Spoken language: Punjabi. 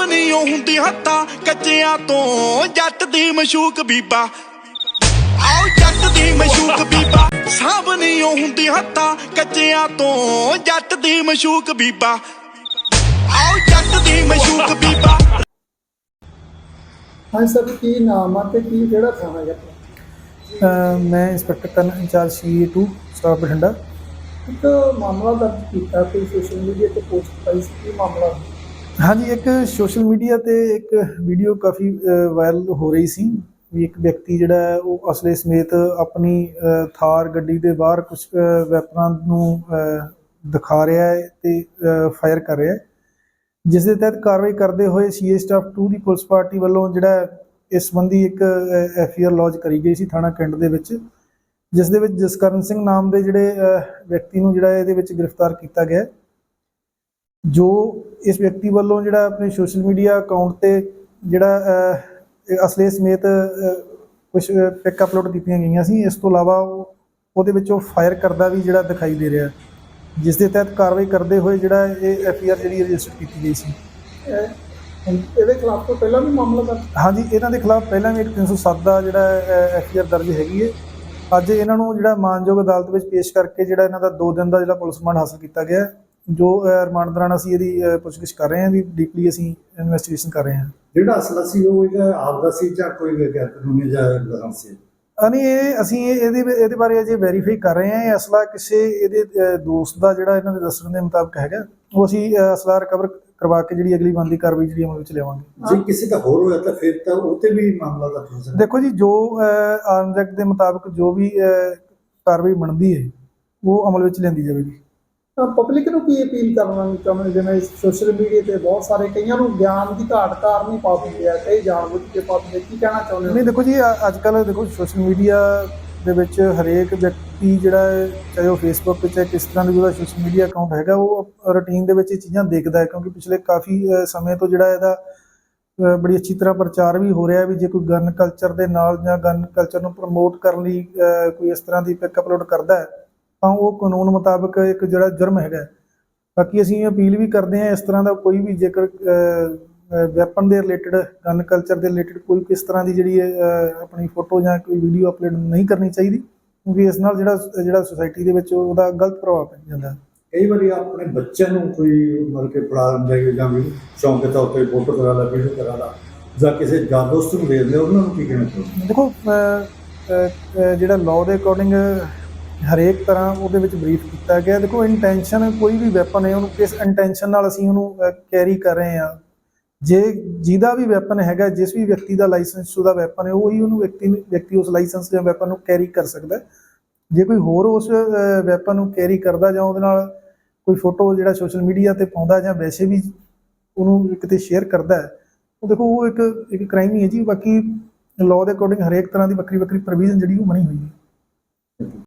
ਓ ਹੁੰਦੀ ਹੱਥਾਂ ਕੱਚਿਆਂ ਤੋਂ ਜੱਟ ਦੀ ਮਸ਼ੂਕ ਬੀਬਾ। ਆਓ ਜੱਟ ਦੀ ਮਸ਼ੂਕ ਬੀਬਾ ਸਾਹਬਨੀ ਓ ਹੁੰਦੀ ਹੱਥਾਂ ਕੱਚਿਆਂ ਤੋਂ ਜੱਟ ਦੀ ਮਸ਼ੂਕ ਬੀਬਾ। ਆਓ ਜੱਟ ਦੀ ਮਸ਼ੂਕ ਬੀਬਾ। ਹਾਂ ਸਰ ਕੀ ਨਾਮ ਆ ਤੇ ਕੀ ਕਿਹੜਾ ਥਾਣਾ ਹੈ ਮੈਂ ਇੰਸਪੈਕਟਰ ਕਰਨ ਇੰਚਾਰਜ ਸੀ2 ਸਟਾਫ ਬਠਿੰਡਾ। ਇੱਕ ਮਾਮਲਾ ਦਰਜ ਕੀਤਾ ਕੋਈ ਸੋਸ਼ਲ ਮੀਡੀਆ ਤੇ ਪੋਸਟ ਪਾਈ ਸੀ ਕੀ ਮਾਮਲਾ? ਹਾਂਜੀ, ਇੱਕ ਸੋਸ਼ਲ ਮੀਡੀਆ ਤੇ ਇੱਕ ਵੀਡੀਓ ਕਾਫੀ ਵਾਇਰਲ ਹੋ ਰਹੀ ਸੀ ਵੀ ਇੱਕ ਵਿਅਕਤੀ ਜਿਹੜਾ ਉਹ ਅਸਲੇ ਸਮੇਤ ਆਪਣੀ ਥਾਰ ਗੱਡੀ ਦੇ ਬਾਹਰ ਕੁਝ ਵੈਪਨਾਂ ਨੂੰ ਦਿਖਾ ਰਿਹਾ ਹੈ ਤੇ ਫਾਇਰ ਕਰ ਰਿਹਾ ਹੈ ਜਿਸ ਦੇ ਤਹਿਤ ਕਾਰਵਾਈ ਕਰਦੇ ਹੋਏ ਸੀਏ ਸਟਾਫ 2 ਦੀ ਪੁਲਿਸ ਪਾਰਟੀ ਵੱਲੋਂ ਜਿਹੜਾ ਇਸ ਸੰਬੰਧੀ ਇੱਕ ਐਫਆਰ ਲੌਂਚ ਕਰੀ ਗਈ ਸੀ ਥਾਣਾ ਕੈਂਟ ਦੇ ਵਿੱਚ, ਜਿਸ ਦੇ ਵਿੱਚ ਜਸਕਰਨ ਸਿੰਘ ਨਾਮ ਦੇ ਜਿਹੜੇ ਵਿਅਕਤੀ ਨੂੰ ਜਿਹੜਾ ਇਹਦੇ ਵਿੱਚ ਗ੍ਰਿਫਤਾਰ ਕੀਤਾ ਗਿਆ ਹੈ। ਜੋ ਇਸ ਵਿਅਕਤੀ ਵੱਲੋਂ ਜਿਹੜਾ ਆਪਣੇ ਸੋਸ਼ਲ ਮੀਡੀਆ ਅਕਾਊਂਟ ਤੇ ਜਿਹੜਾ ਅਸਲੇ ਸਮੇਤ ਕੁਝ ਪਿਕ ਅਪਲੋਡ ਕੀਤੀਆਂ ਗਈਆਂ ਸੀ ਇਸ ਤੋਂ ਇਲਾਵਾ ਉਹ ਉਹਦੇ ਵਿੱਚ ਉਹ ਫਾਇਰ ਕਰਦਾ ਵੀ ਜਿਹੜਾ ਦਿਖਾਈ ਦੇ ਰਿਹਾ। ਜਿਸ ਦੇ ਤਹਿਤ ਕਾਰਵਾਈ ਕਰਦੇ ਹੋਏ ਜਿਹੜਾ ਇਹ ਐਫਆਰ ਜਿਹੜੀ ਰਜਿਸਟਰ ਕੀਤੀ ਗਈ ਸੀ। ਇਹ ਇਹਦੇ ਖਿਲਾਫ ਤੋਂ ਪਹਿਲਾਂ ਵੀ ਮਾਮਲਾ ਦਰਜ? ਹਾਂਜੀ ਇਹਨਾਂ ਦੇ ਖਿਲਾਫ ਪਹਿਲਾਂ ਵੀ ਇੱਕ 307 ਦਾ ਜਿਹੜਾ ਐਫਆਰ ਦਰਜ ਹੈਗੀ ਹੈ ਅੱਜ ਇਹਨਾਂ ਨੂੰ ਜਿਹੜਾ ਮਾਨਯੋਗ ਅਦਾਲਤ ਵਿੱਚ ਪੇਸ਼ ਕਰਕੇ ਜਿਹੜਾ ਇਹਨਾਂ ਦਾ 2 ਦਿਨ ਦਾ ਜਿਹੜਾ ਪੁਲਿਸ ਰਿਮਾਂਡ ਹਾਸਲ ਕੀਤਾ ਗਿਆ। ਜੋ ਰਿਮਾਂਡ ਦੌਰਾਨ ਅਸੀਂ ਇਹਦੀ ਪੁੱਛਗਿੱਛ ਕਰ ਰਹੇ ਹਾਂ ਦੀ ਡੀਪਲੀ ਅਸੀਂ ਇਨਵੈਸਟੀਗੇਸ਼ਨ ਕਰ ਰਹੇ ਹਾਂ। ਜਿਹੜਾ ਅਸਲਾ ਸੀ ਉਹ ਇਹਦਾ ਆਪਦਾ ਸੀ ਜਾਂ ਕੋਈ ਗੈਰ ਕਾਨੂੰਨੀ ਜਾਂ ਲਾਇਸੈਂਸ ਸੀ? ਅਨੀ ਇਹ ਅਸੀਂ ਇਹ- ਇਹਦੇ ਇਹਦੇ ਬਾਰੇ ਅਜੇ ਵੈਰੀਫਾਈ ਕਰ ਰਹੇ ਹਾਂ। ਇਹ ਅਸਲਾ ਕਿਸੇ ਇਹਦੇ ਦੋਸਤ ਦਾ ਜਿਹੜਾ ਇਹਨਾਂ ਦੇ ਦੱਸਣ ਦੇ ਮੁਤਾਬਕ ਹੈਗਾ। ਉਹ ਅਸੀਂ ਅਸਲਾ ਰਿਕਵਰ ਕਰਵਾ ਕੇ ਜਿਹੜੀ ਅਗਲੀ ਬਣਦੀ ਕਾਰਵਾਈ ਜਿਹੜੀ ਅਮਲ ਵਿੱਚ ਲਿਆਵਾਂਗੇ। ਜੇ ਕਿਸੇ ਦਾ ਹੋਰ ਹੋਇਆ ਤਾਂ ਫਿਰ ਤਾਂ ਉਹ ਤੇ ਵੀ ਮਾਮਲਾ ਦਾ ਹੋ ਸਕਦਾ। ਦੇਖੋ ਜੀ ਜੋ ਆਰਮਸ ਐਕਟ ਦੇ ਮੁਤਾਬਕ ਜੋ ਵੀ ਕਾਰਵਾਈ ਬਣਦੀ ਹੈ ਉਹ ਅਮਲ ਵਿੱਚ ਲਿਆਂਦੀ ਜਾਵੇਗੀ। ਪਬਲਿਕ ਨੂੰ ਕੀ ਅਪੀਲ ਕਰਨਾ ਚਾਹੁੰਦੇ ਜਿਵੇਂ ਸੋਸ਼ਲ ਮੀਡੀਆ ਤੇ ਬਹੁਤ ਸਾਰੇ ਕਈਆਂ ਨੂੰ ਗਿਆਨ ਦੀ ਘਾਟ ਕਾਰਨ ਹੀ ਪਾ ਦਿੰਦੇ ਕਈ ਜਾਣਬੁੱਝ ਕੇ ਪਾ ਕੀ ਕਹਿਣਾ ਚਾਹੁੰਦੇ ਹੋ? ਨਹੀਂ, ਦੇਖੋ ਜੀ ਅੱਜ ਕੱਲ ਦੇਖੋ ਸੋਸ਼ਲ ਮੀਡੀਆ ਦੇ ਵਿੱਚ ਹਰੇਕ ਵਿਅਕਤੀ ਜਿਹੜਾ ਚਾਹੇ ਉਹ ਫੇਸਬੁੱਕ 'ਤੇ ਚਾਹੇ ਕਿਸ ਤਰ੍ਹਾਂ ਦਾ ਉਹਦਾ ਸੋਸ਼ਲ ਮੀਡੀਆ ਅਕਾਊਂਟ ਹੈਗਾ, ਉਹ ਰੁਟੀਨ ਦੇ ਵਿੱਚ ਇਹ ਚੀਜ਼ਾਂ ਦੇਖਦਾ ਹੈ। ਕਿਉਂਕਿ ਪਿਛਲੇ ਕਾਫੀ ਸਮੇਂ ਤੋਂ ਜਿਹੜਾ ਇਹਦਾ ਬੜੀ ਅੱਛੀ ਤਰ੍ਹਾਂ ਪ੍ਰਚਾਰ ਵੀ ਹੋ ਰਿਹਾ ਵੀ ਜੇ ਕੋਈ ਗਨ ਕਲਚਰ ਦੇ ਨਾਲ ਜਾਂ ਗਨ ਕਲਚਰ ਨੂੰ ਪ੍ਰਮੋਟ ਕਰਨ ਲਈ ਕੋਈ ਇਸ ਤਰ੍ਹਾਂ ਦੀ ਪਿਕ ਅਪਲੋਡ ਕਰਦਾ ਹੈ ਤਾਂ ਉਹ ਕਾਨੂੰਨ ਮੁਤਾਬਕ ਇੱਕ ਜਿਹੜਾ ਜੁਰਮ ਹੈਗਾ। ਬਾਕੀ ਅਸੀਂ ਅਪੀਲ ਵੀ ਕਰਦੇ ਹਾਂ ਇਸ ਤਰ੍ਹਾਂ ਦਾ ਕੋਈ ਵੀ ਜੇਕਰ ਵੈਪਨ ਦੇ ਰਿਲੇਟਡ ਗਨ ਕਲਚਰ ਦੇ ਰਿਲੇਟਡ ਕੋਈ ਕਿਸ ਤਰ੍ਹਾਂ ਦੀ ਜਿਹੜੀ ਆਪਣੀ ਫੋਟੋ ਜਾਂ ਕੋਈ ਵੀਡੀਓ ਅਪਲੋਡ ਨਹੀਂ ਕਰਨੀ ਚਾਹੀਦੀ ਕਿਉਂਕਿ ਇਸ ਨਾਲ ਜਿਹੜਾ ਜਿਹੜਾ ਸੁਸਾਇਟੀ ਦੇ ਵਿੱਚ ਉਹਦਾ ਗਲਤ ਪ੍ਰਭਾਵ ਪੈ ਜਾਂਦਾ ਕਈ ਵਾਰੀ ਆਪਣੇ ਬੱਚਿਆਂ ਨੂੰ ਕੋਈ ਮਤਲਬ ਕਿ ਪੜਾ ਹੈ ਜਾਂ ਵੀ ਸ਼ੌਂਕ ਦੇ ਤੌਰ ਤੇ ਫੋਟੋ ਕਰਾ ਲਾ ਵੀਡੀਓ ਕਰਾ ਲਾ ਜਾਂ ਕਿਸੇ ਯਾਰ ਦੋਸਤ ਨੂੰ ਦੇ ਦਿੰਦੇ ਉਹਨਾਂ ਨੂੰ ਕੀ ਕਹਿਣਾ ਚਾਹੁੰਦੇ ਦੇਖੋ ਜਿਹੜਾ ਲਾਅ ਦੇ ਅਕੋਰਡਿੰਗ ਹਰੇਕ ਤਰ੍ਹਾਂ ਉਹਦੇ ਵਿੱਚ ਬਰੀਫ ਕੀਤਾ ਗਿਆ। ਦੇਖੋ ਇੰਟੈਂਸ਼ਨ ਕੋਈ ਵੀ ਵੈਪਨ ਹੈ, ਉਹਨੂੰ ਕਿਸ ਇੰਟੈਂਸ਼ਨ ਨਾਲ ਅਸੀਂ ਉਹਨੂੰ ਕੈਰੀ ਕਰ ਰਹੇ ਹਾਂ। ਜੇ ਜਿਹਦਾ ਵੀ ਵੈਪਨ ਹੈਗਾ, ਜਿਸ ਵੀ ਵਿਅਕਤੀ ਦਾ ਲਾਇਸੈਂਸ ਉਹਦਾ ਵੈਪਨ ਹੈ, ਉਹੀ ਉਹਨੂੰ ਵਿਅਕਤੀ ਵਿਅਕਤੀ ਉਸ ਲਾਇਸੈਂਸ ਜਾਂ ਵੈਪਨ ਨੂੰ ਕੈਰੀ ਕਰ ਸਕਦਾ ਜੇ ਕੋਈ ਹੋਰ ਉਸ ਵੈਪਨ ਨੂੰ ਕੈਰੀ ਕਰਦਾ ਜਾਂ ਉਹਦੇ ਨਾਲ ਕੋਈ ਫੋਟੋ ਜਿਹੜਾ ਸੋਸ਼ਲ ਮੀਡੀਆ ਤੇ ਪਾਉਂਦਾ ਜਾਂ ਵੈਸੇ ਵੀ ਉਹਨੂੰ ਕਿਤੇ ਸ਼ੇਅਰ ਕਰਦਾ ਉਹ ਦੇਖੋ, ਉਹ ਇੱਕ ਇੱਕ ਕ੍ਰਾਈਮ ਹੀ ਹੈ ਜੀ। ਬਾਕੀ ਲਾਅ ਦੇ ਅਕੋਰਡਿੰਗ ਹਰੇਕ ਤਰ੍ਹਾਂ ਦੀ ਵੱਖਰੀ ਵੱਖਰੀ ਪ੍ਰੋਵੀਜ਼ਨ ਜਿਹੜੀ ਉਹ ਬਣੀ ਹੋਈ ਹੈ।